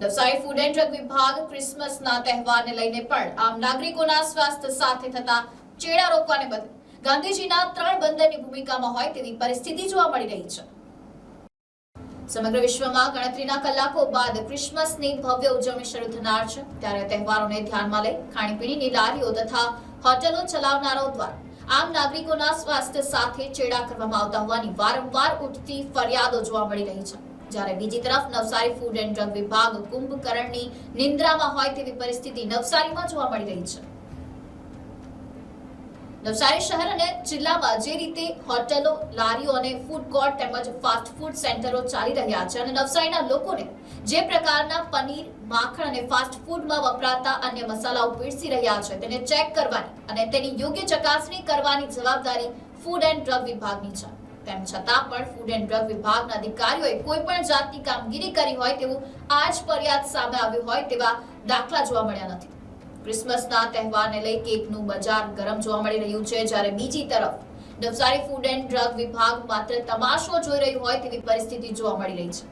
Navsari food and drug વિભાગ ક્રિસમસના તહેવારને લઈને પણ આમ નાગરિકોના સ્વાસ્થ્ય સાથે થતા ચેડા રોકવાને બદલે ગાંધીજીના ત્રણ બંદરની ભૂમિકામાં હોય તેવી પરિસ્થિતિ જોવા મળી રહી છે. સમગ્ર વિશ્વમાં ગણતરીના કલાકો બાદ ક્રિસમસની ભવ્ય ઉજવણી શરૂ થનાર છે. ત્યારે તહેવારોને ધ્યાનમાં લઈ ખાણીપીણીની લારીઓ તથા હોટલો ચલાવનારાઓ દ્વારા આમ નાગરિકોના સ્વાસ્થ્ય સાથે ચેડા કરવામાં આવતા હોવાની વારંવાર ઉઠતી ફરિયાદો જોવા મળી રહી છે. જ્યારે બીજી તરફ નવસારી ફૂડ એન્ડ ડ્રગ વિભાગ કુંભકરણની નિંદ્રામાં હોય તેવી પરિસ્થિતિ નવસારીમાં જોવા મળી રહી છે. નવસારી શહેર અને જિલ્લામાં જે રીતે હોટલો, લારીઓ અને ફૂડ કોર્ટ તેમજ ફાસ્ટ ફૂડ સેન્ટરો ચાલી રહ્યા છે અને નવસારીના લોકોને જે પ્રકારના પનીર, માખણ અને ફાસ્ટ ફૂડમાં વપરાતા અન્ય મસાલાઓ પીરસી રહ્યા છે તેને ચેક કરવાની અને તેની યોગ્ય ચકાસણી કરવાની જવાબદારી ફૂડ એન્ડ ડ્રગ વિભાગની છે. તેમ છતાં પણ ફૂડ એન્ડ ડ્રગ વિભાગના અધિકારીઓએ કોઈ પણ જાતની કામગીરી કરી હોય તેવું આજ ફરિયાદ સામે આવ્યું હોય તેવા દાખલા જોવા મળ્યા નથી. ક્રિસમસના તહેવારને લઈ કેકનું બજાર ગરમ જોવા મળી રહ્યું છે જ્યારે બીજી તરફ નવસારી ફૂડ એન્ડ ડ્રગ વિભાગ માત્ર તમાશો જોઈ રહ્યું હોય તેવી પરિસ્થિતિ જોવા મળી રહી છે.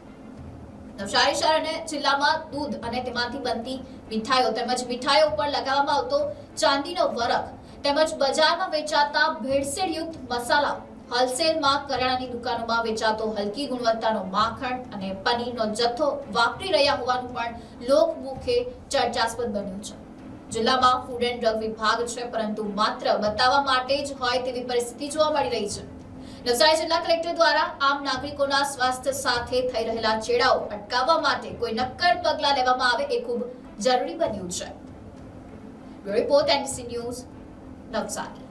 નવસારી શહેર અને જિલ્લામાં દૂધ અને તેમાંથી બનતી મીઠાઈઓ તેમજ મીઠાઈઓ પર લગાવવામાં આવતો ચાંદીનો વરખ તેમજ બજારમાં વેચાતા ભેળસેળયુક્ત મસાલા હોલસેલમાં કરિયાણાની દુકાનોમાં વેચાતો હલકી ગુણવત્તાનો માખણ અને પનીરનો જથ્થો વાપરી રહ્યા હોવાનું પણ લોકમુખે ચર્ચાસ્પદ બન્યું છે. જિલ્લામાં ફૂડ એન્ડ ડ્રગ વિભાગ છે, પરંતુ માત્ર બતાવવા માટે જ હોય તેવી પરિસ્થિતિ જોવા મળી રહી છે. નવસારી જિલ્લા કલેક્ટર દ્વારા આમ નાગરિકોના સ્વાસ્થ્ય સાથે થઈ રહેલા ચેડાઓ અટકાવવા માટે કોઈ નક્કર પગલાં લેવામાં આવે એ ખૂબ જરૂરી બન્યું છે. Report NC news Navsari.